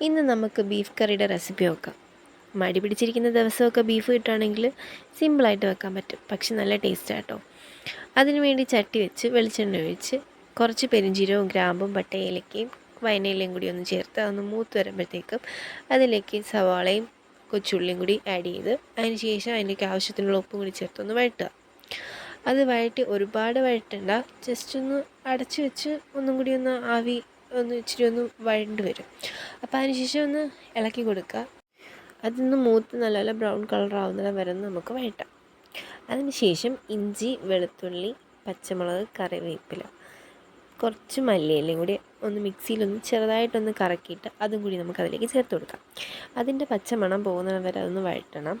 ഇന്ന് നമുക്ക് ബീഫ് കറിയുടെ റെസിപ്പി നോക്കാം. മടി പിടിച്ചിരിക്കുന്ന ദിവസമൊക്കെ ബീഫ് കിട്ടുകയാണെങ്കിൽ സിമ്പിളായിട്ട് വെക്കാൻ പറ്റും. പക്ഷെ നല്ല ടേസ്റ്റ് ആട്ടോ അതിനു വേണ്ടി ചട്ടി വെച്ച് വെളിച്ചെണ്ണ ഒഴിച്ച് കുറച്ച് പെരിഞ്ചീരവും ഗ്രാമ്പും പട്ട ഏലക്കയും വയനയിലയും കൂടി ഒന്ന് ചേർത്ത് അതൊന്ന് മൂത്ത് വരുമ്പോഴത്തേക്കും അതിലേക്ക് സവാളയും കൊച്ചുള്ളിയും കൂടി ആഡ് ചെയ്ത് അതിന് ശേഷം ആവശ്യത്തിനുള്ള ഉപ്പും കൂടി ചേർത്ത് ഒന്ന് വഴട്ടുക അത് വഴറ്റി ഒരുപാട് വഴറ്റണ്ട. ജസ്റ്റ് ഒന്ന് അടച്ചു വെച്ച് ഒന്നും കൂടി ഒന്ന് ആവി ഒന്ന് ഇച്ചിരി ഒന്ന് വഴണ്ട് വരും. അപ്പോൾ അതിനുശേഷം ഒന്ന് ഇളക്കി കൊടുക്കുക അതിന്ന് മൂത്ത് നല്ല നല്ല ബ്രൗൺ കളർ ആവുന്നത് വരെ നമുക്ക് വഴറ്റാം അതിന് ശേഷം ഇഞ്ചി വെളുത്തുള്ളി പച്ചമുളക് കറിവേപ്പില കുറച്ച് മല്ലിയിലയും കൂടി ഒന്ന് മിക്സിയിലൊന്ന് ചെറുതായിട്ടൊന്ന് കറക്കിയിട്ട് അതും കൂടി നമുക്ക് അതിലേക്ക് ചേർത്ത് കൊടുക്കാം. അതിന്റെ പച്ചമണം പോകുന്നത് വരെ അതൊന്ന് വഴറ്റണം.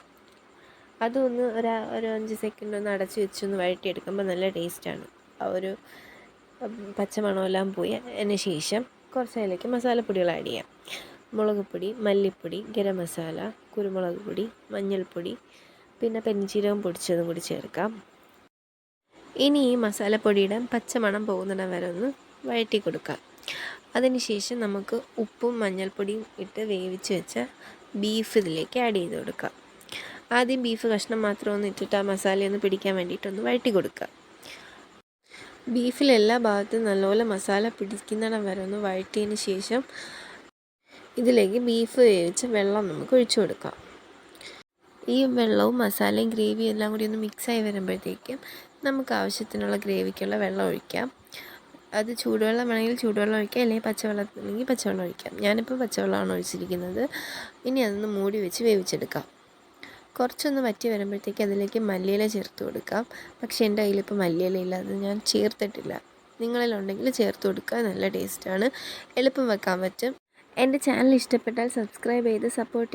അതൊന്ന് ഒരു ഒരു അഞ്ച് സെക്കൻഡ് ഒന്ന് അടച്ച് വെച്ചൊന്ന് വഴറ്റിയെടുക്കുമ്പോൾ നല്ല ടേസ്റ്റാണ് ആ ഒരു പച്ചമണമെല്ലാം പോയി. അതിന് ശേഷം കുറച്ച് അതിലേക്ക് മസാലപ്പൊടികൾ ആഡ് ചെയ്യാം. മുളക് പൊടി മല്ലിപ്പൊടി ഗരം മസാല കുരുമുളക് പൊടി മഞ്ഞൾപ്പൊടി പിന്നെ പെരിഞ്ചീരകം പൊടിച്ചതും കൂടി ചേർക്കാം. ഇനി ഈ മസാലപ്പൊടിയുടെ പച്ചമണം പോകുന്നിടം വരെ ഒന്ന് വഴറ്റി കൊടുക്കാം. അതിനുശേഷം നമുക്ക് ഉപ്പും മഞ്ഞൾപ്പൊടിയും ഇട്ട് വേവിച്ച് വെച്ച ബീഫ് ഇതിലേക്ക് ആഡ് ചെയ്ത് കൊടുക്കാം. ആദ്യം ബീഫ് കഷ്ണം മാത്രം ഒന്ന് ഇട്ടിട്ട് ആ മസാലയൊന്ന് പിടിക്കാൻ വേണ്ടിയിട്ടൊന്ന് വഴറ്റി കൊടുക്കുക ബീഫിൽ എല്ലാ ഭാഗത്തും നല്ലപോലെ മസാല പിടിക്കുന്നിടം വരെ ഒന്ന് വഴറ്റിയതിന് ശേഷം ഇതിലേക്ക് ബീഫ് വേവിച്ച വെള്ളം നമുക്ക് ഒഴിച്ചു കൊടുക്കാം. ഈ വെള്ളവും മസാലയും ഗ്രേവിയും എല്ലാം കൂടി ഒന്ന് മിക്സായി വരുമ്പോഴത്തേക്കും നമുക്ക് ആവശ്യത്തിനുള്ള ഗ്രേവിക്കുള്ള വെള്ളം ഒഴിക്കാം. അത് ചൂടുവെള്ളം വേണമെങ്കിൽ ചൂടുവെള്ളം ഒഴിക്കാം അല്ലെങ്കിൽ പച്ചവെള്ളം അല്ലെങ്കിൽ പച്ചവെള്ളം ഒഴിക്കാം. ഞാനിപ്പോൾ പച്ചവെള്ളമാണ് ഒഴിച്ചിരിക്കുന്നത്. ഇനി അതൊന്ന് മൂടി വെച്ച് വേവിച്ചെടുക്കാം. കുറച്ചൊന്ന് വറ്റി വരുമ്പോഴത്തേക്ക് അതിലേക്ക് മല്ലിയില ചേർത്ത് കൊടുക്കാം. പക്ഷേ എന്റെ കയ്യിലിപ്പോൾ മല്ലിയില ഇല്ല അത് ഞാൻ ചേർത്തിട്ടില്ല. നിങ്ങളിലുണ്ടെങ്കിൽ ചേർത്ത് കൊടുക്കുക നല്ല ടേസ്റ്റാണ്. എളുപ്പം വെക്കാൻ പറ്റും. എന്റെ ചാനൽ ഇഷ്ടപ്പെട്ടാൽ സബ്സ്ക്രൈബ് ചെയ്ത് സപ്പോർട്ട്